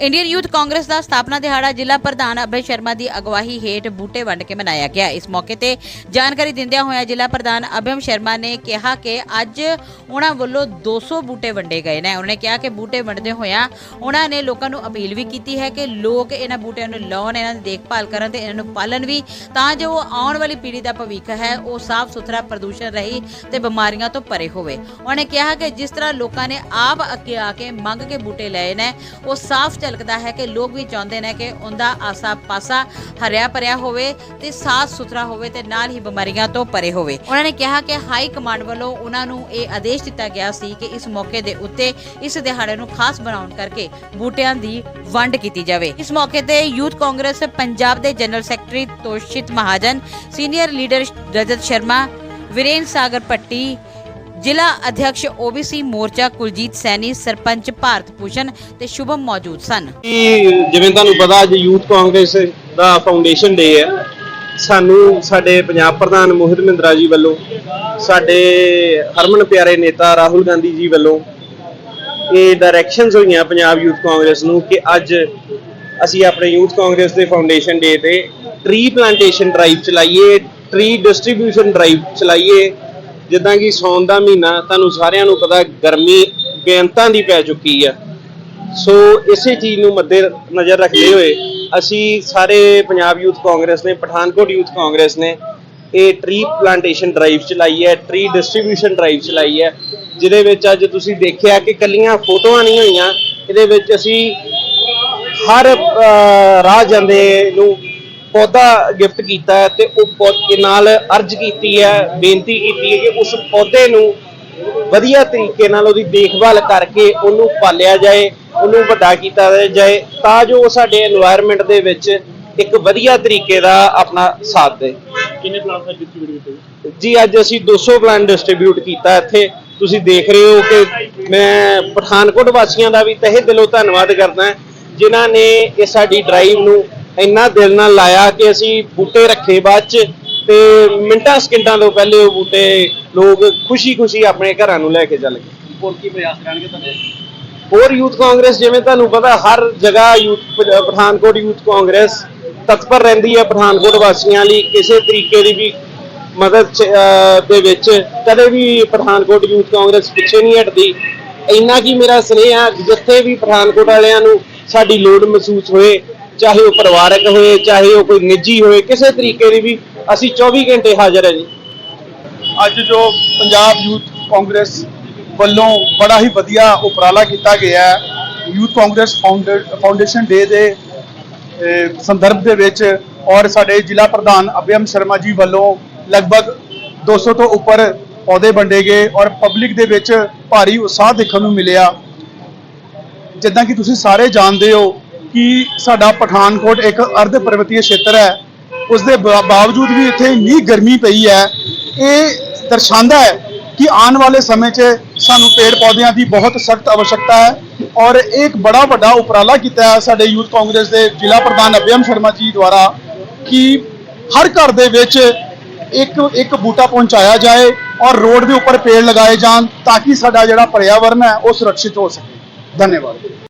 Indian youth Congress ਦਾ ਸਥਾਪਨਾ ਦਿਹਾੜਾ ਜ਼ਿਲ੍ਹਾ ਪ੍ਰਧਾਨ ਅਭੈ ਸ਼ਰਮਾ ਦੀ ਅਗਵਾਈ ਹੇਠ ਬੂਟੇ ਵੰਡ ਕੇ ਮਨਾਇਆ ਗਿਆ। ਇਸ ਮੌਕੇ ਤੇ ਜਾਣਕਾਰੀ ਦਿੰਦਿਆਂ ਹੋਇਆ ਜ਼ਿਲ੍ਹਾ ਪ੍ਰਧਾਨ ਅਭੈਮ ਸ਼ਰਮਾ ਨੇ ਕਿਹਾ ਕਿ ਅੱਜ ਉਹਨਾਂ ਵੱਲੋਂ 200 ਬੂਟੇ ਵੰਡੇ ਗਏ ਨੇ। ਉਹਨਾਂ ਨੇ ਕਿਹਾ ਕਿ ਬੂਟੇ ਵੰਡਦੇ ਹੋਇਆ ਉਹਨਾਂ ਨੇ ਲੋਕਾਂ ਨੂੰ ਅਪੀਲ ਵੀ ਕੀਤੀ ਹੈ ਕਿ ਲੋਕ ਇਹਨਾਂ ਬੂਟਿਆਂ ਨੂੰ ਲਾਉਣ, ਇਹਨਾਂ ਦੀ ਦੇਖਭਾਲ ਕਰਨ ਤੇ ਇਹਨਾਂ ਨੂੰ ਪਾਲਣ ਵੀ, ਤਾਂ ਜੋ ਆਉਣ ਵਾਲੀ ਪੀੜ੍ਹੀ ਦਾ ਭਵਿੱਖ ਹੈ, ਉਹ ਸਾਫ਼ ਸੁਥਰਾ ਪ੍ਰਦੂਸ਼ਣ ਰਹੀ ਤੇ ਬਿਮਾਰੀਆਂ ਤੋਂ ਪਰੇ ਹੋਵੇ। ਉਹਨਾਂ ਨੇ ਕਿਹਾ ਕਿ ਜਿਸ ਤਰ੍ਹਾਂ ਲੋਕਾਂ ਨੇ ਆਪ ਅੱਗੇ ਆ ਕੇ ਮੰਗ ਕੇ ਬੂਟੇ ਲਏ ਨੇ, ਉਹ ਸਾਫ਼ ਝਲਕਦਾ ਹੈ ਕਿ ਲੋਕ ਵੀ ਚਾਹੁੰਦੇ ਨੇ ਕਿ ਉਹਦਾ ਆਸਾ ਪਾਸਾ ਹਰਿਆ ਭਰਿਆ ਹੋਵੇ ਤੇ ਸਾਫ਼ ਸੁਥਰਾ ਹੋਵੇ ਤੇ ਨਾਲ ਹੀ ਬਿਮਾਰੀਆਂ ਤੋਂ ਪਰੇ ਹੋਵੇ। ਉਹਨਾਂ ਨੇ ਕਿਹਾ ਕਿ ਹਾਈ ਕਮਾਂਡ ਵੱਲੋਂ ਉਹਨਾਂ ਨੂੰ ਇਹ ਆਦੇਸ਼ ਦਿੱਤਾ ਗਿਆ ਸੀ ਕਿ ਇਸ ਮੌਕੇ ਦੇ ਉੱਤੇ ਇਸ ਦਿਹਾੜੇ ਨੂੰ ਖਾਸ ਬਣਾਉਣ ਕਰਕੇ ਬੂਟਿਆਂ ਦੀ ਵੰਡ ਕੀਤੀ ਜਾਵੇ। ਇਸ ਮੌਕੇ ਤੇ ਯੂਥ ਕਾਂਗਰਸ ਪੰਜਾਬ ਦੇ general secretary Toshit Mahajan, senior leader Rajat Sharma, Viren Sagar Patti ਜ਼ਿਲ੍ਹਾ ਅਧਿਕਸ਼ ਓਬੀਸੀ ਮੋਰਚਾ ਕੁਲਜੀਤ ਸੈਣੀ, ਸਰਪੰਚ ਭਾਰਤ ਭੂਸ਼ਣ ਤੇ ਸ਼ੁਭਮ ਮੌਜੂਦ ਸਨ। ਕਿ ਜਿਵੇਂ ਤੁਹਾਨੂੰ ਪਤਾ, ਅੱਜ ਯੂਥ ਕਾਂਗਰਸ ਦਾ ਫਾਊਂਡੇਸ਼ਨ ਡੇ ਹੈ। ਸਾਨੂੰ ਸਾਡੇ ਪੰਜਾਬ ਪ੍ਰਧਾਨ ਮੋਹਿਤ ਮਹਿੰਦਰਾ ਜੀ ਵੱਲੋਂ, ਸਾਡੇ ਹਰਮਨ ਪਿਆਰੇ ਨੇਤਾ ਰਾਹੁਲ ਗਾਂਧੀ ਜੀ ਵੱਲੋਂ ਇਹ ਡਾਇਰੈਕਸ਼ਨਸ ਹੋਈਆਂ ਪੰਜਾਬ ਯੂਥ ਕਾਂਗਰਸ ਨੂੰ ਕਿ ਅੱਜ ਅਸੀਂ ਆਪਣੇ ਯੂਥ ਕਾਂਗਰਸ ਦੇ ਫਾਊਂਡੇਸ਼ਨ ਡੇ ਤੇ ਟ੍ਰੀ ਪਲਾਂਟੇਸ਼ਨ ਡਰਾਈਵ ਚਲਾਈਏ ਟ੍ਰੀ ਡਿਸਟ੍ਰੀਬਿਊਸ਼ਨ ਡਰਾਈਵ ਚਲਾਈਏ। ਜਿੱਦਾਂ ਕਿ ਸੌਣ ਦਾ ਮਹੀਨਾ ਤੁਹਾਨੂੰ ਸਾਰਿਆਂ ਨੂੰ ਪਤਾ ਗਰਮੀ ਬੇਅੰਤਾਂ ਦੀ ਪੈ ਚੁੱਕੀ ਆ। ਸੋ ਇਸੇ ਚੀਜ਼ ਨੂੰ ਮੱਦੇ ਨਜ਼ਰ ਰੱਖਦੇ ਹੋਏ ਅਸੀਂ ਸਾਰੇ ਪੰਜਾਬ ਯੂਥ ਕਾਂਗਰਸ ਨੇ, ਪਠਾਨਕੋਟ ਯੂਥ ਕਾਂਗਰਸ ਨੇ ਇਹ ਟ੍ਰੀ ਪਲਾਂਟੇਸ਼ਨ ਡਰਾਈਵ ਚਲਾਈ ਹੈ ਟਰੀ ਡਿਸਟ੍ਰੀਬਿਊਸ਼ਨ ਡਰਾਈਵ ਚਲਾਈ ਹੈ, ਜਿਹਦੇ ਵਿੱਚ ਅੱਜ ਤੁਸੀਂ ਦੇਖਿਆ ਕਿ ਕੱਲੀਆਂ ਫੋਟੋਆਂ ਨਹੀਂ ਹੋਈਆਂ, ਇਹਦੇ ਵਿੱਚ ਅਸੀਂ ਹਰ ਰਾਹ ਜਾਂਦੇ ਨੂੰ ਪੌਦਾ ਗਿਫਟ ਕੀਤਾ ਹੈ ਤੇ ਉਹ ਪੌਦੇ ਨਾਲ ਅਰਜ਼ ਕੀਤੀ ਹੈ ਬੇਨਤੀ ਕੀਤੀ ਹੈ ਕਿ ਉਸ ਪੌਦੇ ਨੂੰ ਵਧੀਆ ਤਰੀਕੇ ਨਾਲ ਉਹਦੀ ਦੇਖਭਾਲ ਕਰਕੇ ਉਹਨੂੰ ਪਾਲਿਆ ਜਾਏ ਉਹਨੂੰ ਵੱਡਾ ਕੀਤਾ ਜਾਏ ਤਾਂ ਜੋ ਉਹ ਸਾਡੇ এনवायरमेंट ਦੇ ਵਿੱਚ ਇੱਕ ਵਧੀਆ ਤਰੀਕੇ ਦਾ ਆਪਣਾ ਸਾਥ ਦੇ। ਕਿੰਨੇ ਪਲਾਂਟ ਦਾ ਡਿਸਟ੍ਰੀਬਿਊਟ ਕੀਤੇ ਜੀ? ਅੱਜ ਅਸੀਂ 200 ਪਲਾਂਟ ਡਿਸਟ੍ਰੀਬਿਊਟ ਕੀਤਾ ਇੱਥੇ। ਤੁਸੀਂ ਦੇਖ ਰਹੇ ਹੋ ਕਿ ਮੈਂ ਪਠਾਨਕੋਟ ਵਾਸੀਆਂ ਦਾ ਵੀ ਤਹਿ ਦਿਲੋਂ ਧੰਨਵਾਦ ਕਰਦਾ ਜਿਨ੍ਹਾਂ ਨੇ ਇਹ ਸਾਡੀ ਡਰਾਈਵ ਨੂੰ ਇੰਨਾ ਦਿਲ ਨਾਲ ਲਾਇਆ ਕਿ ਅਸੀਂ ਬੂਟੇ ਰੱਖੇ ਬਾਅਦ ਚ ਤੇ ਮਿੰਟਾਂ ਸਕਿੰਟਾਂ ਤੋਂ ਪਹਿਲੇ ਉਹ ਬੂਟੇ ਲੋਕ ਖੁਸ਼ੀ-ਖੁਸ਼ੀ ਆਪਣੇ ਘਰਾਂ ਨੂੰ ਲੈ ਕੇ ਚੱਲ ਗਏ। ਹੋਰ ਕੀ ਪ੍ਰਯਾਸ ਰਹਿਣਗੇ ਤੁਹਾਡੇ? ਹੋਰ ਯੂਥ ਕਾਂਗਰਸ ਜਿਵੇਂ ਤੁਹਾਨੂੰ ਪਤਾ ਹਰ ਜਗ੍ਹਾ ਯੂਥ ਪਠਾਨਕੋਟ ਯੂਥ ਕਾਂਗਰਸ ਤਤਪਰ ਰਹਿੰਦੀ ਹੈ ਪਠਾਨਕੋਟ ਵਾਸੀਆਂ ਲਈ ਕਿਸੇ ਤਰੀਕੇ ਦੀ ਵੀ ਮਦਦ ਦੇ ਵਿੱਚ ਕਦੇ ਵੀ ਪਠਾਨਕੋਟ ਯੂਥ ਕਾਂਗਰਸ ਪਿੱਛੇ ਨਹੀਂ ਹਟਦੀ। ਇੰਨਾ ਕੀ ਮੇਰਾ ਸੁਨੇਹਾ ਜਿੱਥੇ ਵੀ ਪਠਾਨਕੋਟ ਵਾਲਿਆਂ ਨੂੰ ਸਾਡੀ ਲੋੜ ਮਹਿਸੂਸ ਹੋਏ ਚਾਹੇ ਉਹ ਪਰਿਵਾਰਕ ਹੋਏ, ਚਾਹੇ ਉਹ ਕੋਈ ਨਿੱਜੀ ਹੋਏ, ਕਿਸੇ ਤਰੀਕੇ ਦੀ ਵੀ ਅਸੀਂ 24 ਘੰਟੇ ਹਾਜ਼ਰ ਹੈ ਜੀ। ਅੱਜ ਜੋ ਪੰਜਾਬ ਯੂਥ ਕਾਂਗਰਸ ਵੱਲੋਂ ਬੜਾ ਹੀ ਵਧੀਆ ਉਪਰਾਲਾ ਕੀਤਾ ਗਿਆ ਹੈ, ਯੂਥ ਕਾਂਗਰਸ ਫਾਊਂਡੇ- ਫਾਊਂਡੇਸ਼ਨ ਡੇ ਦੇ ਸੰਦਰਭ ਦੇ ਵਿੱਚ ਔਰ ਸਾਡੇ ਜ਼ਿਲ੍ਹਾ ਪ੍ਰਧਾਨ ਅਭਿਅਮ ਸ਼ਰਮਾ ਜੀ ਵੱਲੋਂ ਲਗਭਗ 200 ਤੋਂ ਉੱਪਰ ਪੌਦੇ ਵੰਡੇ ਗਏ ਔਰ ਪਬਲਿਕ ਦੇ ਵਿੱਚ ਭਾਰੀ ਉਤਸ਼ਾਹ ਦੇਖਣ ਨੂੰ ਮਿਲਿਆ। ਜਿੱਦਾਂ ਕਿ ਤੁਸੀਂ ਸਾਰੇ ਜਾਣਦੇ ਹੋ ਕਿ ਸਾਡਾ ਪਠਾਨਕੋਟ ਇੱਕ ਅਰਧ ਪਰਬਤੀ ਖੇਤਰ ਹੈ ਉਸ ਦੇ ਬਾਵਜੂਦ ਵੀ ਇੱਥੇ ਇੰਨੀ ਗਰਮੀ ਪਈ ਹੈ, ਇਹ ਦਰਸਾਉਂਦਾ ਹੈ ਕਿ ਆਉਣ ਵਾਲੇ ਸਮੇਂ 'ਚ ਸਾਨੂੰ ਪੇੜ ਪੌਦਿਆਂ ਦੀ ਬਹੁਤ ਸਖਤ ਆਵਸ਼ਕਤਾ ਹੈ ਔਰ ਇੱਕ ਬੜਾ ਵੱਡਾ ਉਪਰਾਲਾ ਕੀਤਾ ਹੈ ਸਾਡੇ ਯੂਥ ਕਾਂਗਰਸ ਦੇ ਜ਼ਿਲ੍ਹਾ ਪ੍ਰਧਾਨ ਅਭਿਆਮ ਸ਼ਰਮਾ ਜੀ ਦੁਆਰਾ ਕਿ ਹਰ ਘਰ ਦੇ ਵਿੱਚ ਇੱਕ ਇੱਕ ਬੂਟਾ ਪਹੁੰਚਾਇਆ ਜਾਏ ਔਰ ਰੋਡ ਦੇ ਉੱਪਰ ਪੇੜ ਲਗਾਏ ਜਾਣ ਤਾਂ ਕਿ ਸਾਡਾ ਜਿਹੜਾ ਪਰਿਆਵਰਨ ਹੈ ਉਹ ਸੁਰੱਖਿਅਤ ਹੋ ਸਕੇ। ਧੰਨਵਾਦ।